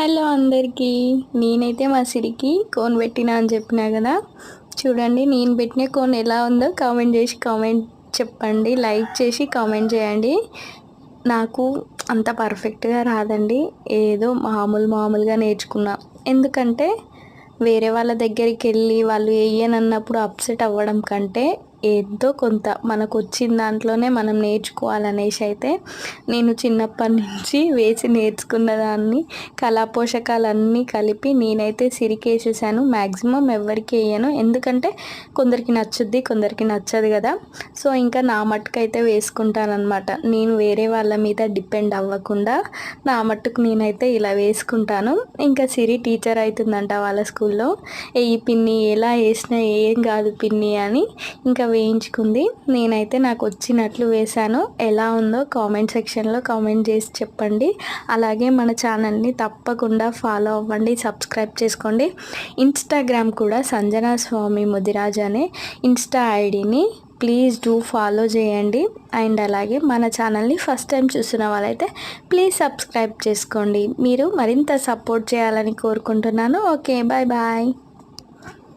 Hello అందరికీ. నేనైతే మా సిరికి కోన్ పెట్టినా అని చెప్పినా కదా. చూడండి నేను పెట్టిన కోన్ ఎలా ఉందో కామెంట్ చేసి కామెంట్ చెప్పండి. లైక్ చేసి కామెంట్ చేయండి. నాకు అంత పర్ఫెక్ట్గా రాదండి. ఏదో మామూలు మామూలుగా నేర్చుకున్నా. ఎందుకంటే వేరే వాళ్ళ దగ్గరికి వెళ్ళి వాళ్ళు వేయనన్నప్పుడు అప్సెట్ అవ్వడం కంటే ఎంతో కొంత మనకు వచ్చిన దాంట్లోనే మనం నేర్చుకోవాలనేసి అయితే నేను చిన్నప్పటి నుంచి వేసి నేర్చుకున్న దాన్ని కళా పోషకాలన్నీ కలిపి నేనైతే సిరికేసేసాను. మ్యాక్సిమం ఎవరికి వేయను. ఎందుకంటే కొందరికి నచ్చుద్ది కొందరికి నచ్చదు కదా. సో ఇంకా నా మట్టుకైతే వేసుకుంటానమాట నేను వేరే వాళ్ళ మీద డిపెండ్ అవ్వకుండా నా మట్టుకు నేనైతే ఇలా వేసుకుంటాను. ఇంకా సిరి టీచర్ అవుతుందంట వాళ్ళ స్కూల్లో. ఏ పిన్ని ఎలా వేసినా ఏం కాదు పిన్ని అని ఇంకా వేయించుకుంది. నేనైతే నాకు వచ్చినట్లు వేశాను. ఎలా ఉందో కామెంట్ సెక్షన్లో కామెంట్ చేసి చెప్పండి. అలాగే మన ఛానల్ని తప్పకుండా ఫాలో అవ్వండి సబ్స్క్రైబ్ చేసుకోండి. ఇన్స్టాగ్రామ్ కూడా సంజనా స్వామి ముదిరాజ్ అనే ఇన్స్టా ఐడిని ప్లీజ్ డూ ఫాలో చేయండి. అండ్ అలాగే మన ఛానల్ని ఫస్ట్ టైం చూస్తున్న వాళ్ళైతే ప్లీజ్ సబ్స్క్రైబ్ చేసుకోండి. మీరు మరింత సపోర్ట్ చేయాలని కోరుకుంటున్నాను. Okay bye bye